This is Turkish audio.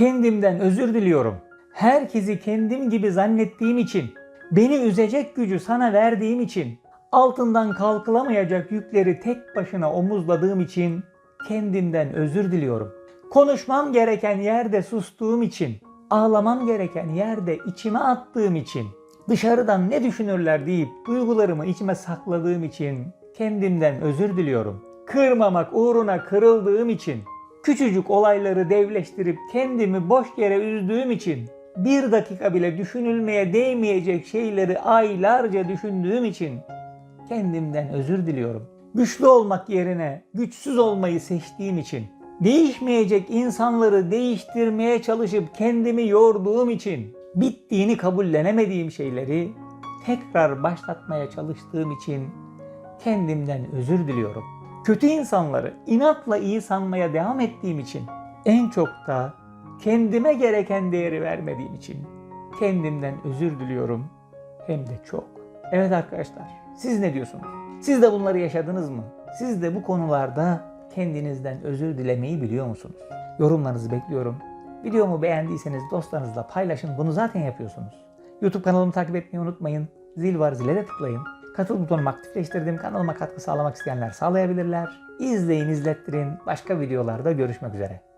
Kendimden özür diliyorum. Herkesi kendim gibi zannettiğim için, beni üzecek gücü sana verdiğim için, altından kalkılamayacak yükleri tek başına omuzladığım için kendimden özür diliyorum. Konuşmam gereken yerde sustuğum için, ağlamam gereken yerde içime attığım için, dışarıdan ne düşünürler deyip duygularımı içime sakladığım için kendimden özür diliyorum. Kırmamak uğruna kırıldığım için, küçücük olayları devleştirip kendimi boş yere üzdüğüm için, bir dakika bile düşünülmeye değmeyecek şeyleri aylarca düşündüğüm için kendimden özür diliyorum. Güçlü olmak yerine güçsüz olmayı seçtiğim için, değişmeyecek insanları değiştirmeye çalışıp kendimi yorduğum için, bittiğini kabullenemediğim şeyleri tekrar başlatmaya çalıştığım için kendimden özür diliyorum. Kötü insanları inatla iyi sanmaya devam ettiğim için, en çok da kendime gereken değeri vermediğim için kendimden özür diliyorum. Hem de çok. Evet arkadaşlar, siz ne diyorsunuz? Siz de bunları yaşadınız mı? Siz de bu konularda kendinizden özür dilemeyi biliyor musunuz? Yorumlarınızı bekliyorum. Videomu beğendiyseniz dostlarınızla paylaşın. Bunu zaten yapıyorsunuz. YouTube kanalımı takip etmeyi unutmayın. Zil var zile de tıklayın. Katıl butonumu aktifleştirdim. Kanalıma katkı sağlamak isteyenler sağlayabilirler. İzleyin, izlettirin. Başka videolarda görüşmek üzere.